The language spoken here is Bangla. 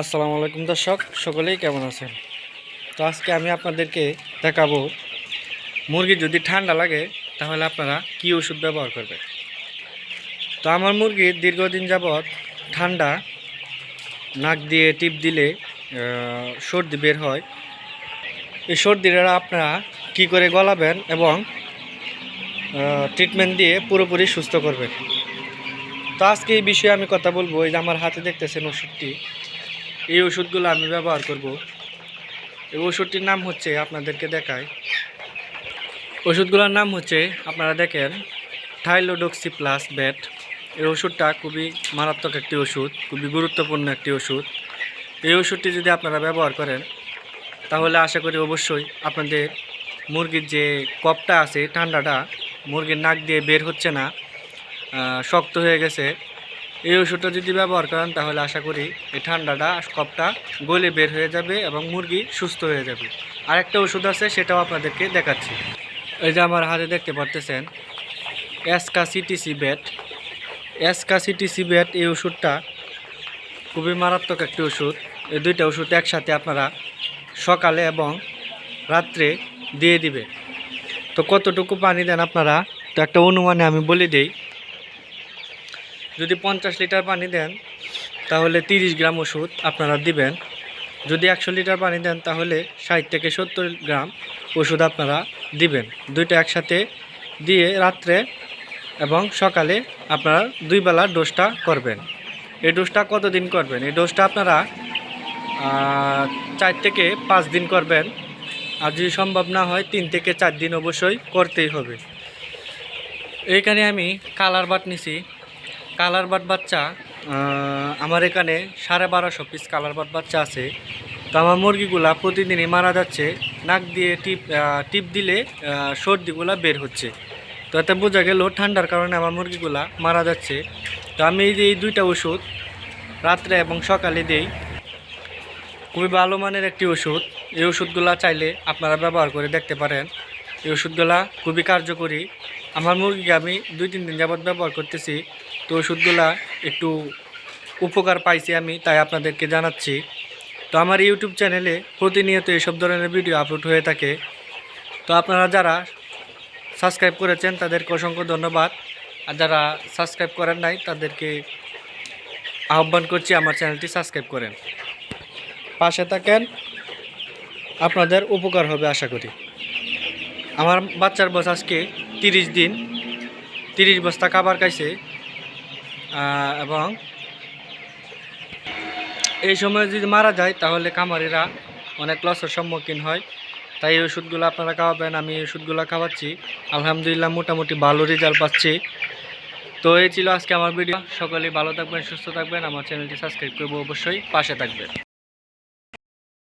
আসসালামু আলাইকুম দর্শক, সকলেই কেমন আছেন? তো আজকে আমি আপনাদেরকে দেখাবো, মুরগি যদি ঠান্ডা লাগে, তাহলে আপনারা কি ওষুধ ব্যবহার করবেন? তো আমার মুরগির দীর্ঘদিন যাবৎ ঠান্ডা, নাক দিয়ে টিপ দিলে সর্দি বের হয়। এই সর্দিটা আপনারা কি করে গলাবেন এবং ট্রিটমেন্ট দিয়ে পুরোপুরি সুস্থ করবেন? তো আজকে এই বিষয়ে আমি কথা বলব, এই যে আমার হাতে দেখতেছেন ওষুধটি। এই ওষুধগুলো আমি ব্যবহার করব। এই ওষুধটির নাম হচ্ছে, আপনাদেরকে দেখায় ওষুধগুলোর নাম হচ্ছে, আপনারা দেখেন থাইলোডক্সি প্লাস ব্যাট। এই ওষুধটা খুবই মারাত্মক একটি ওষুধ, খুবই গুরুত্বপূর্ণ একটি ওষুধ। এই ওষুধটি যদি আপনারা ব্যবহার করেন, তাহলে আশা করি অবশ্যই আপনাদের মুরগির যে কপটা আছে ঠান্ডাটা মুরগির নাক দিয়ে বের হচ্ছে না শক্ত হয়ে গেছে। এই ওষুধটা যদি ব্যবহার করেন, তাহলে আশা করি এই ঠান্ডাটা কপটা গলে বের হয়ে যাবে এবং মুরগি সুস্থ হয়ে যাবে। আরেকটা ওষুধ আছে, সেটাও আপনাদেরকে দেখাচ্ছি। এই যে আমার হাতে দেখতে পারতেছেন সিটিসি ব্যাট। এসকা সিটিসি ব্যাট, এই ওষুধটা খুবই মারাত্মক একটি ওষুধ। এই দুইটা ওষুধ একসাথে আপনারা সকালে এবং রাত্রে দিয়ে দিবে। তো কতটুকু পানি দেন আপনারা? তো একটা অনুমানে আমি বলে দিই যদি পঞ্চাশ লিটার পানি দেন, তাহলে তিরিশ গ্রাম ওষুধ আপনারা দিবেন। যদি একশো লিটার পানি দেন, তাহলে ষাট থেকে সত্তর গ্রাম ওষুধ আপনারা দিবেন। দুইটা একসাথে দিয়ে রাত্রে এবং সকালে আপনারা দুই বেলা ডোজটা করবেন। এই ডোজটা কতদিন করবেন? এই ডোজটা আপনারা চার থেকে পাঁচ দিন করবেন। আর যদি সম্ভব না হয়, তিন থেকে চার দিন অবশ্যই করতেই হবে। এইখানে আমি কালার বাট নিছি। কালার বাট বাচ্চা আমার এখানে সাড়ে বারোশো পিস কালার বাট বাচ্চা আছে। তো আমার মুরগিগুলা প্রতিদিনই মারা যাচ্ছে, নাক দিয়ে টিপ টিপ দিলে সর্দিগুলা বের হচ্ছে। তো এতে বোঝা গেল ঠান্ডার কারণে আমার মুরগিগুলা মারা যাচ্ছে। তো আমি এই যে এই দুইটা ওষুধ রাত্রে এবং সকালে দেই। খুবই ভালো মানের একটি ওষুধ। এই ওষুধগুলা চাইলে আপনারা ব্যবহার করে দেখতে পারেন। এই ওষুধগুলা খুবই কার্যকরী। আমার মুরগিকে আমি দুই, তিন দিন যাবৎ ব্যবহার করতেছি। তো ওষুধগুলা একটু উপকার পাইছি আমি, তাই আপনাদেরকে জানাচ্ছি। তো আমার ইউটিউব চ্যানেলে প্রতিনিয়ত এসব ধরনের ভিডিও আপলোড হয়ে থাকে। তো আপনারা যারা সাবস্ক্রাইব করেছেন, তাদেরকে অসংখ্য ধন্যবাদ। আর যারা সাবস্ক্রাইব করেন নাই, তাদেরকে আহ্বান করছি আমার চ্যানেলটি সাবস্ক্রাইব করেন। পাশে থাকেন, আপনাদের উপকার হবে আশা করি। আমার বাচ্চার বয়স আজকে তিরিশ দিন। তিরিশ বস্তা খাবার খাইছে। এবং এই সময় যদি মারা যায়, তাহলে কামারিরা অনেক লসের সম্মুখীন হয়। তাই এই ওষুধগুলো আপনারা খাওয়াবেন, আমি এই ওষুধগুলো খাওয়াচ্ছি। আলহামদুলিল্লাহ মোটামুটি ভালো রেজাল্ট পাচ্ছি। তো এই ছিল আজকে আমার ভিডিও সকলেই ভালো থাকবেন, সুস্থ থাকবেন। আমার চ্যানেলটি সাবস্ক্রাইব করব অবশ্যই। পাশে থাকবেন।